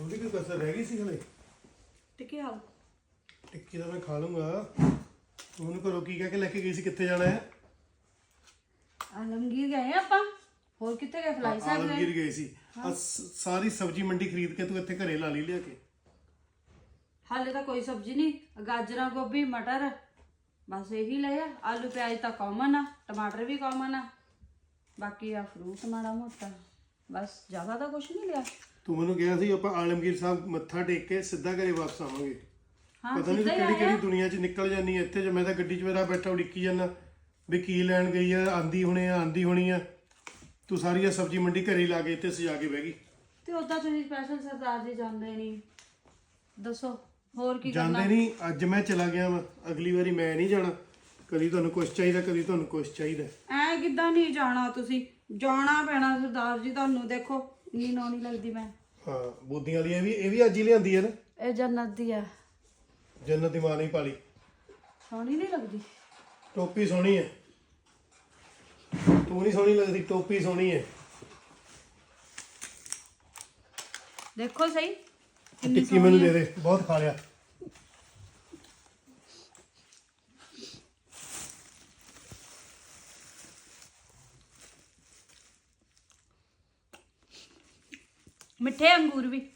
ਉਹਦੀ ਕੋਈ ਕਸਰ ਰਹਿ ਗਈ ਸੀ ਹਲੇ? ਟਿੱਕੀ ਹਾਲ ਟਿੱਕੀ ਤਾਂ ਮੈਂ ਖਾ ਲੂੰਗਾ। ਤੂੰ ਉਹਨੂੰ ਘਰੋਂ ਕੀ ਕਹਿ ਕੇ ਲੈ ਕੇ ਗਈ ਸੀ ਕਿੱਥੇ ਜਾਣਾ ਹੈ? ਆਲਮਗੀਰ ਗਏ ਆ ਆਪਾਂ? ਹੋਰ ਕਿੱਥੇ ਗਏ? ਫਲਾਈ ਸਾਹਿਬ ਆਲਮਗੀਰ ਗਏ ਗਏ ਸੀ ਆਹ ਸ- ਸਾਰੀ ਸਬਜ਼ੀ ਮੰਡੀ ਖਰੀਦ ਕੇ ਤੂੰ ਇੱਥੇ ਘਰੇ ਲਾ ਲਈ ਲਿਆ ਕੇ। ਹਾਲੇ ਤਾਂ ਕੋਈ ਸਬਜ਼ੀ ਨਹੀਂ। ਗਾਜਰਾਂ ਗੋਭੀ ਮਟਰ ਬਸ ਇਹੀ ਲਏ ਆ। ਆਲੂ ਪਿਆਜ਼ ਤਾਂ ਕਾਮਨ ਆ। ਟਮਾਟਰ ਵੀ ਕਾਮਨ ਆ। ਬਾਕੀ ਆ ਫਰੂਟ ਮਾੜਾ ਮੋਟਾ। ਬਸ ਜ਼ਿਆਦਾ ਤਾਂ ਕੁਝ ਨਹੀਂ ਲਿਆ। ਤੂੰ ਮੈਨੂੰ ਕਿਹਾ ਸੀ ਆਪਾਂ ਆਲਮਗੀਰ ਸਾਹਿਬ ਮੱਥਾ ਟੇਕ ਕੇ ਸਿੱਧਾ ਘਰੇ ਵਾਪਸ ਆਵਾਂਗੇ। ਹਾਂ ਪਤਾ ਨਹੀਂ ਸਿੱਧਾ ਤੂੰ ਹੀ ਕਿਹੜੀ ਕਿਹੜੀ ਆਇਆ ਦੁਨੀਆ 'ਚ ਨਿਕਲ ਜਾਂਦੀ ਹੈ ਇੱਥੇ ਜੇ ਮੈਂ ਤਾਂ ਗੱਡੀ 'ਚ ਮੇਰਾ ਬੈਠਾ ਉਡੀਕੀ ਜਾਂਦਾ ਵੀ ਕੀ ਲੈਣ ਗਈ ਆ ਆਂਦੀ ਹੁਣੇ ਆ ਆਂਦੀ ਹੋਣੀ ਆ। ਤੂੰ ਸਾਰੀ ਇਹ ਸਬਜ਼ੀ ਮੰਡੀ ਘਰੇ ਲਾ ਕੇ ਇੱਥੇ ਸਜਾ ਕੇ ਬਹਿ ਗਈ। ਤੇ ਉਦਾਂ ਤੁਸੀਂ ਸਪੈਸ਼ਲ ਸਰਦਾਰ ਜੀ ਜਾਂਦੇ ਨਹੀਂ ਦੱਸੋ ਹੋਰ ਕੀ ਕਰਨਾ? ਜਾਂਦੇ ਨਹੀਂ ਅੱਜ ਮੈਂ ਚਲਾ ਗਿਆ ਵਾਂ ਅਗਲੀ ਵਾਰੀ ਮੈਂ ਨਹੀਂ ਜਾਣਾ। ਕਦੀ ਤੁਹਾਨੂੰ ਕੁਝ ਚਾਹੀਦਾ ਕਦੀ ਤੁਹਾਨੂੰ ਕੁਝ ਚਾਹੀਦਾ। ਐ ਕਿੱਦਾਂ ਨਹੀਂ ਜਾਣਾ ਤੁਸੀਂ? ਜਾਣਾ ਪੈਣਾ ਸਰਦਾਰ ਜੀ ਤੁਹਾਨੂੰ ਦੇਖੋ ਇੰਨੀ ਨੌਣੀ ਲੱਗਦੀ ਮੈਂ। ਹਾਂ ਬੂਦੀਆਂ ਵਾਲੀ ਇਹ ਵੀ ਇਹ ਵੀ ਅੱਜ ਹੀ ਲਿਆਂਦੀ ਹੈ ਨਾ? ਇਹ ਜੰਨਤ ਦੀ ਆ। ਜੰਨਤ ਦੀ ਮਾਂ ਨਹੀਂ ਪਾਲੀ ਸੋਹਣੀ ਨਹੀਂ ਲੱਗਦੀ? ਟੋਪੀ ਸੋਹਣੀ ਹੈ। ਤੂੰ ਨਹੀਂ ਸੋਹਣੀ ਲੱਗਦੀ ਟੋਪੀ ਸੋਹਣੀ ਹੈ। ਦੇਖੋ ਸਹੀ ਟਿੱਕੀ ਮੈਨੂੰ ਦੇ ਦੇ ਬਹੁਤ ਖਾ ਲਿਆ। ਮਿੱਠੇ ਅੰਗੂਰ ਵੀ।